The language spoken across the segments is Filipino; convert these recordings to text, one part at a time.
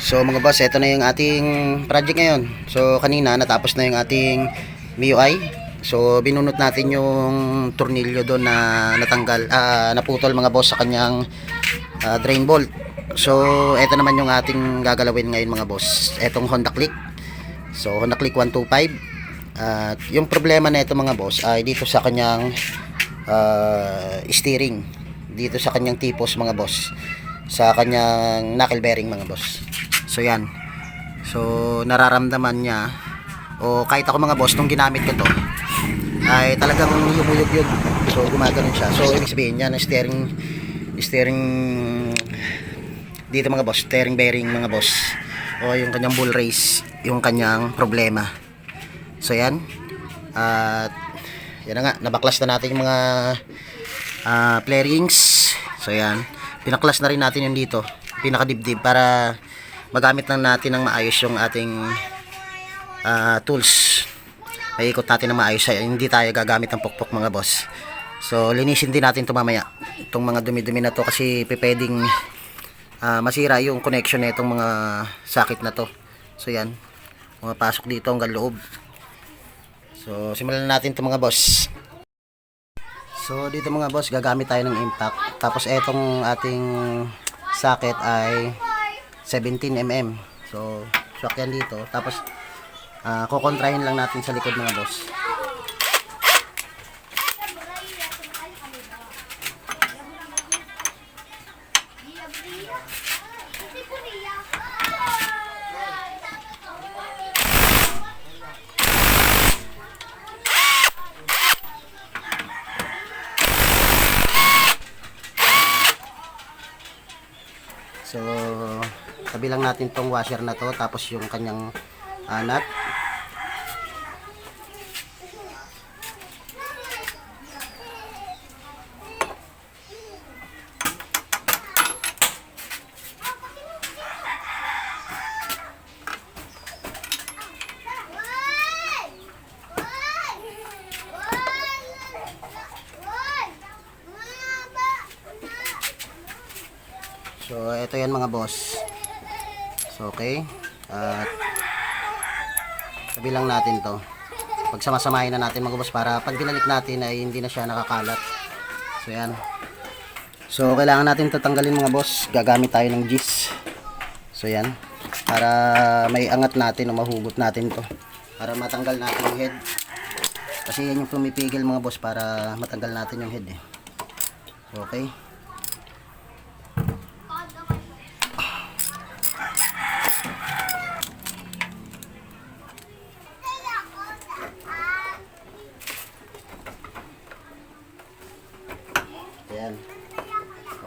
So mga boss, ito na yung ating project ngayon. So kanina natapos na yung ating MIUI. So binunot natin yung tornilyo doon na natanggal, ah, naputol mga boss sa kanyang ah, drain bolt. So ito naman yung ating gagalawin ngayon mga boss. Etong Honda Click. So Honda Click 125. At yung problema na ito mga boss ay dito sa kanyang ah, steering. Dito sa kanyang tipos mga boss. Sa kanyang knuckle bearing mga boss. So yan. So nararamdaman niya o kahit ako mga boss nung ginamit ko to ay talagang yumuyog-yug. So gumagano'n siya. So ibig sabihin yan steering steering dito mga boss, steering bearing mga boss. O yung kanyang bull race, yung kanyang problema. So yan. At yan na nga, nabaklas na natin yung mga ah, flarings. So yan. Pinaklas na rin natin yung dito. Pinakadibdib para magamit lang natin ng maayos yung ating ah, tools. Maikot natin ng maayos. Ay, Hindi tayo gagamit ng pokpok mga boss. So linisin din natin ito mamaya. Itong mga dumi-dumi na to kasi pipeding ah, masira yung connection na itong mga sakit na to. So yan. Pumapasok dito hanggang loob. So simulan na natin ito mga boss. So dito mga boss gagamit tayo ng impact. Tapos etong ating socket ay 17 mm. So shock yan dito. Tapos ah kukontrahin lang natin sa likod mga boss. So, tabi lang natin tong washer na to tapos yung kanyang ah, nut. So, ito yan mga boss. So, okay. At tabi lang natin to. Pagsamasamahin na natin mga boss para pag binalik natin ay hindi na siya nakakalat. So, yan. So, kailangan natin tatanggalin mga boss. Gagamit tayo ng gis. So, yan. Para may angat natin o mahugot natin to. Para matanggal natin yung head. Kasi yan yung pumipigil mga boss para matanggal natin yung head eh. Okay. Ayan.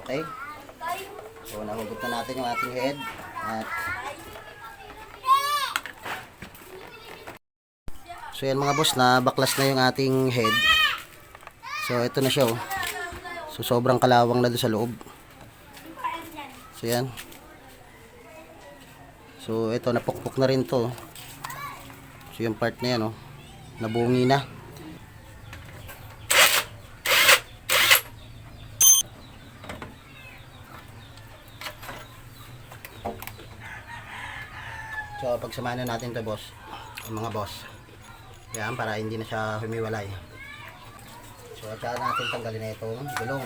Okay. So, nahugot na natin yung ating head. At So, yan mga boss, na baklas na yung ating head. So, ito na siya oh. So, sobrang kalawang na doon sa loob. So, yan. So, ito, napukpok na rin to. So, yung part na yan oh. Nabungi na. So, pagsamahan na natin to boss. Ang mga boss. Yan, para hindi na siya humiwalay. So, at saka natin tanggalin na itong gulong.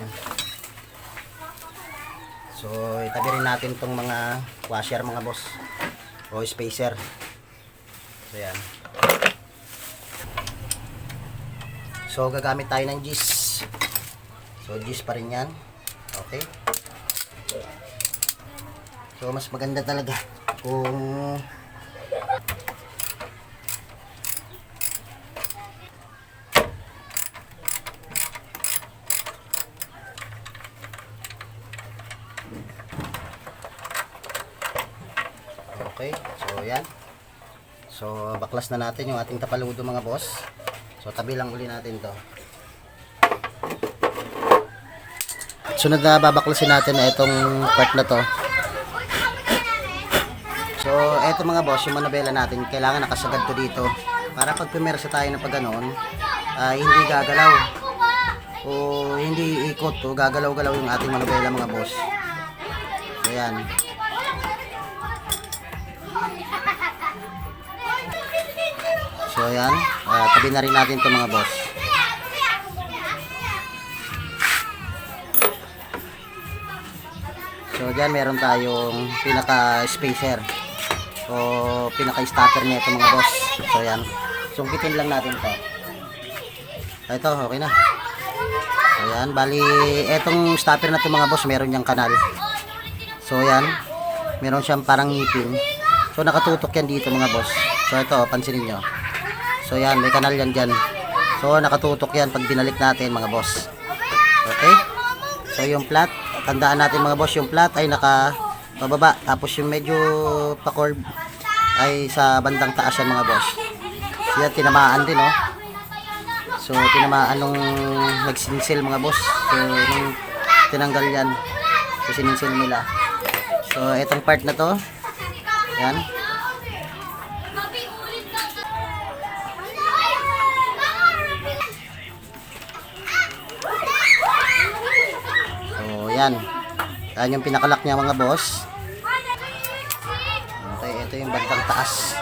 So, itabi rin natin itong mga washer mga boss. O spacer. So, yan. So, gagamit tayo ng gis. So, gis pa rin yan. Okay. So, mas maganda talaga kung Okay, so yan. So, baklas na natin yung ating tapaludo mga boss. So, tabi lang uli natin to. Sunod na babaklasin natin na itong part na to. So, eto mga boss, yung manabela natin, kailangan nakasagad to dito. Para pag pumersa tayo na pag ganon, ah, hindi gagalaw. O hindi ikot o gagalaw-galaw yung ating manabela mga boss. So, So ayan, ah, tabi na rin natin to mga boss. So dyan meron tayong pinaka spacer o pinaka stopper nito mga boss. So ayan, sungkitin lang natin to. Ito, okay na. Ayan, bali etong stopper na to mga boss, meron niyang kanal. So ayan, meron siyang parang ngipin. So nakatutok yan dito mga boss. So ito, pansinin nyo. So yan, may kanal yan dyan. So nakatutok yan pag binalik natin mga boss. Okay? So yung flat, tandaan natin mga boss, yung flat ay naka pababa. Tapos yung medyo pa-curve ay sa bandang taas yan mga boss. So yan, tinamaan din oh. So tinamaan nung nagsinsil mga boss. So nung tinanggal yan, so sininsil nila. So itong part na to, yan. So, yan. Yan yung pinakalak niya mga boss. Okay, ito yung bandang taas.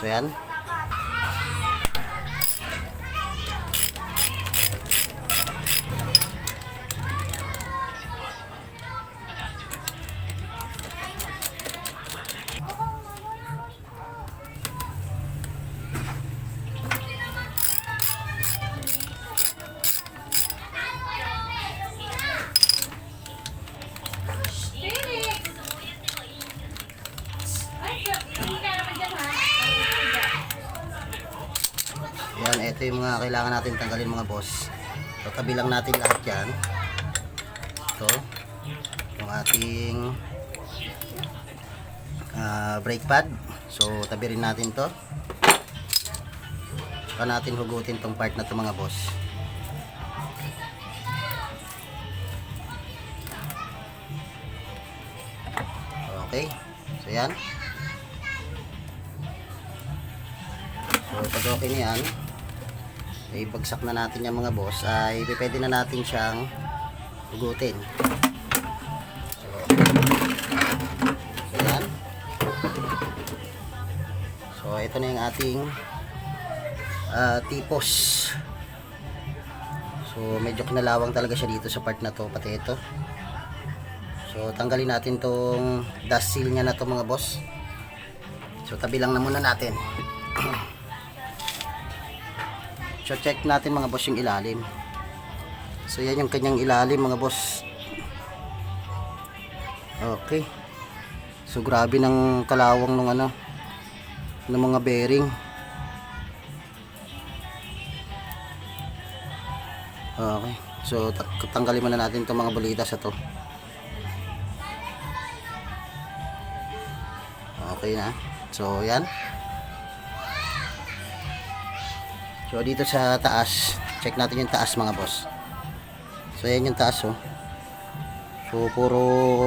So, yan. Ito yung mga kailangan natin tanggalin mga boss. So, tabi lang natin lahat yan. Ito. Yung ating ah, brake pad. So, tabi rin natin to. Saka natin hugutin tong part na to mga boss. Okay. So, yan. So, pag okay na yan, ay bagsak na natin yung mga boss, ay pwede na natin siyang hugutin. So, so yan. So, ito na yung ating ah, tipos. So, medyo kinalawang talaga siya dito sa part na to, pati ito. So, tanggalin natin tong dust seal niya na to mga boss. So, tabi lang na muna natin. So check natin mga boss yung ilalim. So yan yung kanyang ilalim mga boss. Okay. So grabe ng kalawang ng ano ng mga bearing. Okay. So ta- tanggalin muna natin itong mga bulita sa to. Okay na. So yan. So dito sa taas, check natin yung taas mga boss. So yan yung taas oh. So puro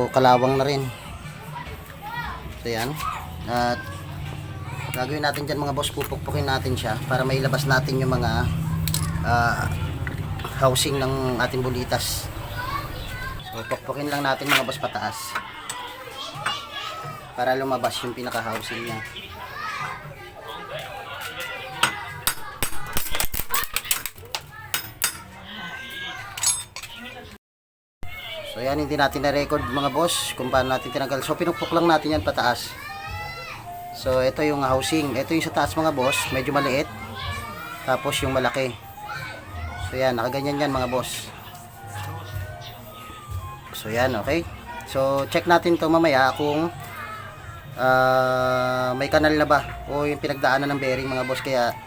kalawang na rin. So yan. At gagawin natin dyan mga boss, pupukpukin natin siya para mailabas natin yung mga ah, housing ng ating bulitas. So pukpukin lang natin mga boss pataas. Para lumabas yung pinaka housing niya. So yan, hindi natin na-record mga boss kung paano natin tinanggal. So pinupok lang natin yan pataas. So ito yung housing. Ito yung sa taas mga boss, medyo maliit. Tapos yung malaki. So yan, nakaganyan yan mga boss. So yan, okay. So check natin to mamaya kung ah, may kanal na ba o yung pinagdaanan ng bearing mga boss kaya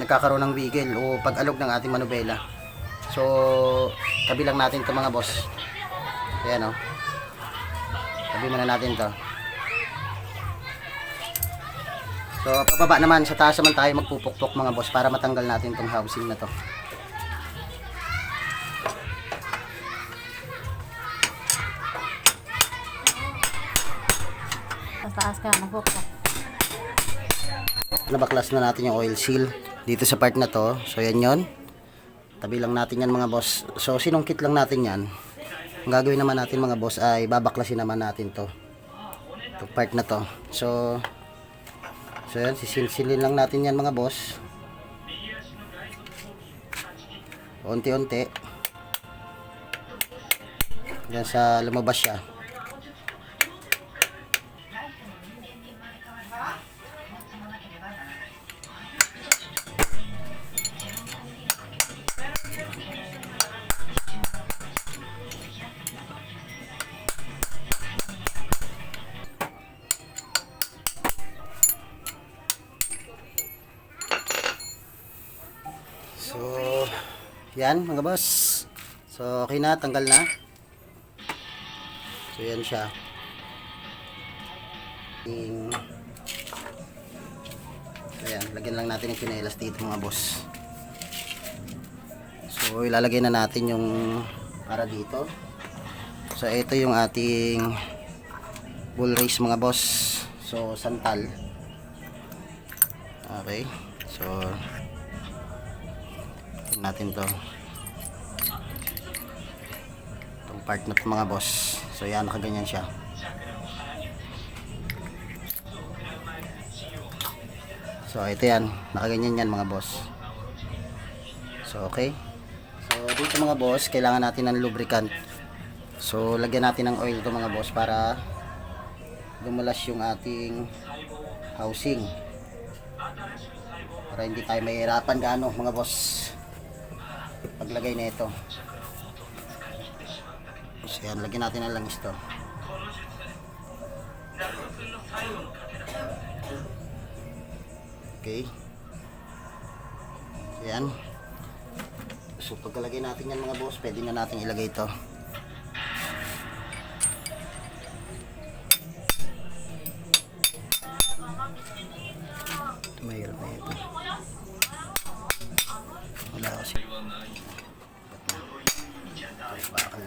nagkakaroon ng wiggle o pag-alog ng ating manubela. So tabi lang natin to mga boss. Ayan o. Tabi muna natin to. So, pababa naman, sa taas naman tayo magpupukpok mga boss para matanggal natin tong housing na to. Sa taas ka, nagpupok. Nabaklas na natin yung oil seal dito sa part na to. So, yan yon. Tabi lang natin yan mga boss. So, sinungkit lang natin yan. Ang gagawin naman natin mga boss ay babaklasin naman natin to. Itong part na to. So, so yan, sisilsilin lang natin yan mga boss. Unti-unti. Yan sa lumabas siya. Yan mga boss. So, okay na, tanggal na. So, yan siya. Yung... Ayan, lagyan lang natin ng chinelas dito mga boss. So, ilalagay na natin yung para dito. So, ito yung ating bull race mga boss. So, santal. Okay. So, natin to part na to mga boss. So yan nakaganyan siya. So ito yan. Nakaganyan yan mga boss. So okay. So dito mga boss kailangan natin ng lubricant. So lagyan natin ng oil to mga boss para lumulas yung ating housing. Para hindi tayo mahirapan gaano mga boss. Paglagay na ito so yan lagyan natin ng langis to. Okay. So yan. So pagkalagay natin yan mga boss pwede na natin ilagay ito. Mahirap na ito. Wala kasi. Bakal.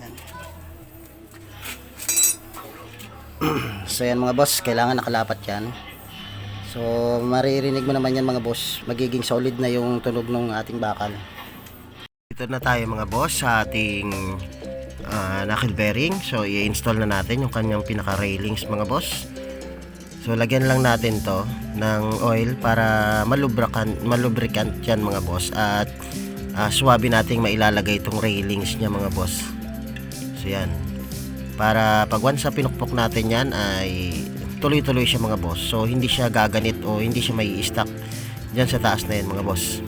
Yan. So yan mga boss, kailangan nakalapat yan. So maririnig mo naman yan mga boss, magiging solid na yung tunog ng ating bakal. Dito na tayo mga boss sa ating ah, knuckle bearing. So i-install na natin yung kanyang pinaka railings mga boss. So lagyan lang natin to ng oil para malubricant malubricant yan mga boss at uh, swabe nating mailalagay itong railings niya mga boss. So yan. Para pag once pinukpok natin yan ay tuloy-tuloy siya mga boss. So hindi siya gaganit o hindi siya may stuck diyan sa taas na yan mga boss.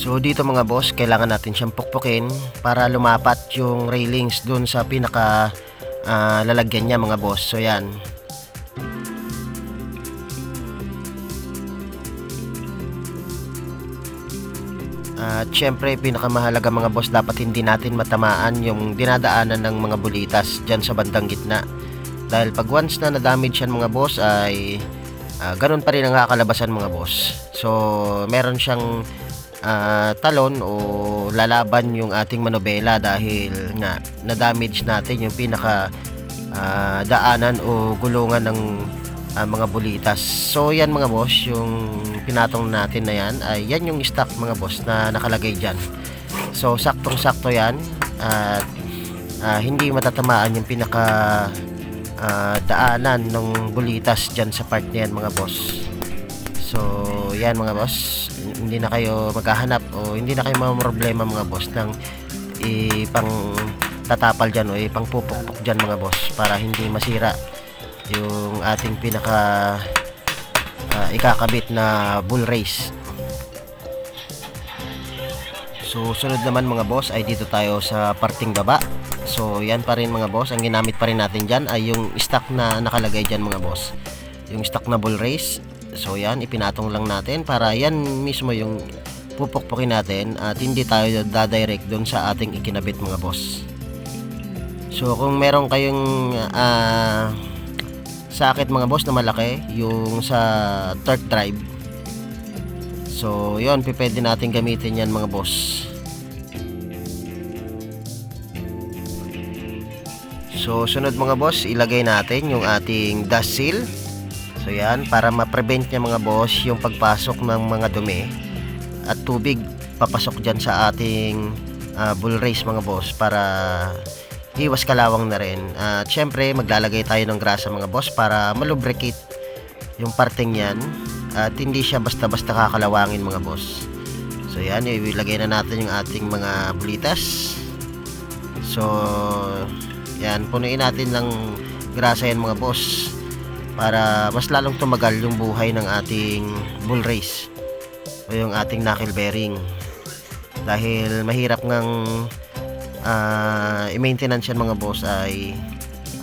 So dito mga boss, kailangan natin siyang pukpukin para lumapat yung railings dun sa pinaka ah, lalagyan niya mga boss. So yan. At syempre, pinakamahalaga mga boss, dapat hindi natin matamaan yung dinadaanan ng mga bulitas dyan sa bandang gitna. Dahil pag once na na-damage yan mga boss ay ah, ganun pa rin ang kakalabasan mga boss. So, meron siyang ah, talon o lalaban yung ating manobela dahil nga na-damage natin yung pinaka ah, daanan o gulungan ng ah, mga bulitas. So yan mga boss, yung pinatong natin na yan ay yan yung stock mga boss na nakalagay dyan. So saktong-sakto yan at ah, hindi matatamaan yung pinaka ah, daanan ng bulitas dyan sa part na yan mga boss. So, yan mga boss, hindi na kayo maghahanap o hindi na kayo problema mga boss ng ipang tatapal dyan o ipang pupukpok dyan mga boss para hindi masira yung ating pinaka ah, ikakabit na bull race. So, sunod naman mga boss ay dito tayo sa parting baba. So, yan pa rin mga boss. Ang ginamit pa rin natin dyan ay yung stock na nakalagay dyan mga boss. Yung stock na bull race. So, yan. Ipinatong lang natin para yan mismo yung pupukpukin natin at hindi tayo dadirect doon sa ating ikinabit mga boss. So, kung meron kayong ah sakit mga boss na malaki, yung sa torque drive, So, yon pwede natin gamitin yan mga boss. So, sunod mga boss, ilagay natin yung ating dust seal. So, yan, para ma-prevent niya mga boss yung pagpasok ng mga dumi at tubig papasok dyan sa ating ah, bull race mga boss para iwas kalawang na rin. At syempre, maglalagay tayo ng grasa mga boss para malubricate yung parteng yan at hindi siya basta-basta kakalawangin mga boss. So yan, ilagay na natin yung ating mga bulitas. So, yan, punuin natin ng grasa yan mga boss para mas lalong tumagal yung buhay ng ating bull race o yung ating knuckle bearing dahil mahirap ngang ah, i-maintenance yan mga boss ay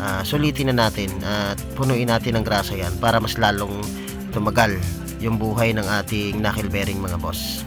ah, sulitin na natin at punuin natin ng grasa yan para mas lalong tumagal yung buhay ng ating knuckle bearing mga boss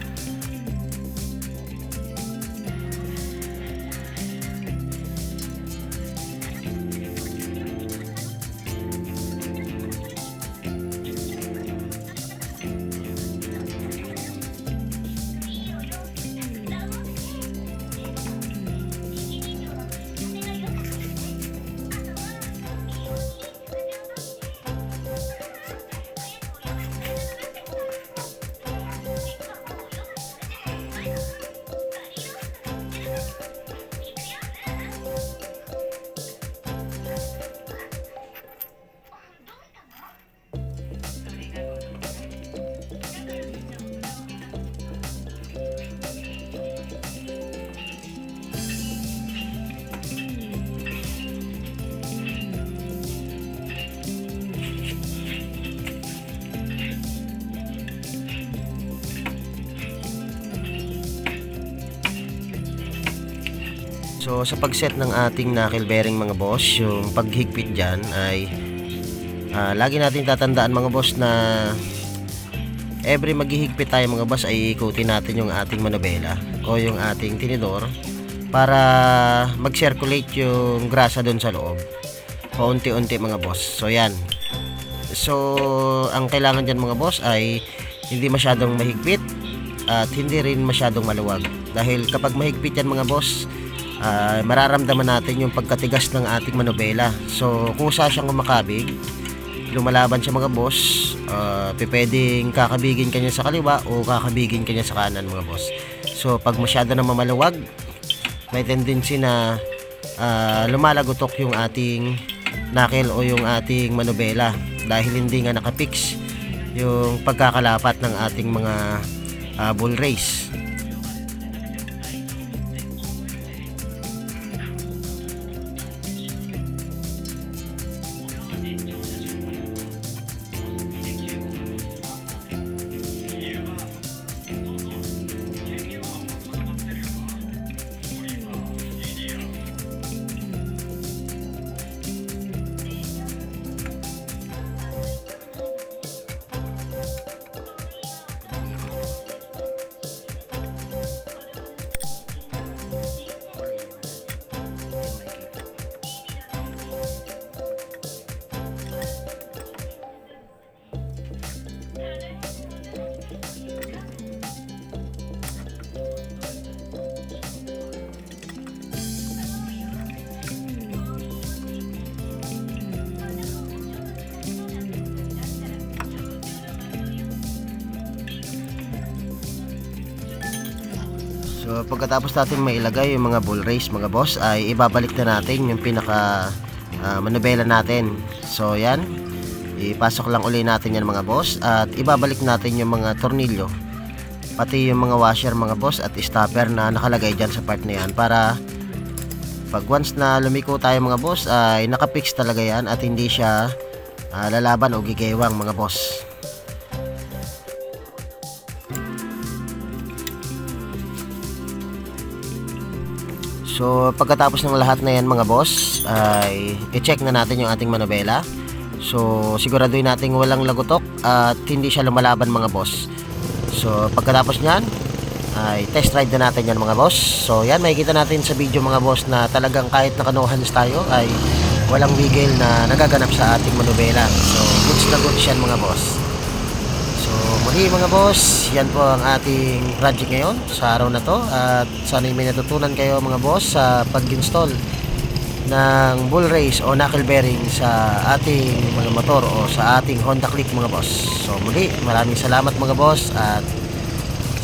So sa pagset ng ating knuckle bearing mga boss, yung paghigpit dyan ay ah, lagi natin tatandaan mga boss na every maghihigpit tayo mga boss ay ikutin natin yung ating manobela o yung ating tinidor para mag-circulate yung grasa doon sa loob paunti-unti mga boss. So yan. So ang kailangan dyan mga boss ay hindi masyadong mahigpit at hindi rin masyadong maluwag. Dahil kapag mahigpit yan mga boss, ah, mararamdaman natin yung pagkatigas ng ating manobela. So, kusa siyang kumakabig, lumalaban siya mga boss, uh, pwedeng kakabigin kanya sa kaliwa o kakabigin kanya sa kanan mga boss. So, pag masyado na mamaluwag, may tendency na ah, lumalagotok yung ating knuckle o yung ating manobela dahil hindi nga nakapix yung pagkakalapat ng ating mga ah, bull race. Pagkatapos natin mailagay yung mga bull race mga boss ay ibabalik na natin yung pinaka ah, manubela natin. So yan, ipasok lang uli natin yan mga boss at ibabalik natin yung mga tornilyo pati yung mga washer mga boss at stopper na nakalagay dyan sa part na yan para pag once na lumiko tayo mga boss ay nakapix talaga yan at hindi siya ah, lalaban o gigewang mga boss. So, pagkatapos ng lahat na yan mga boss, ay i-check na natin yung ating manobela. So, siguraduhin natin walang lagutok at hindi siya lumalaban mga boss. So, pagkatapos niyan, ay test ride na natin yan mga boss. So, yan, makikita natin sa video mga boss na talagang kahit naka no hands tayo ay walang wiggle na nagaganap sa ating manobela. So, goods na goods yan mga boss. So, Okay mga boss, yan po ang ating project ngayon sa araw na to at sana may natutunan kayo mga boss sa pag-install ng bull race o knuckle bearing sa ating mga motor o sa ating Honda Click mga boss. So muli, maraming salamat mga boss at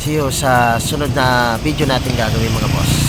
see you sa sunod na video natin gagawin mga boss.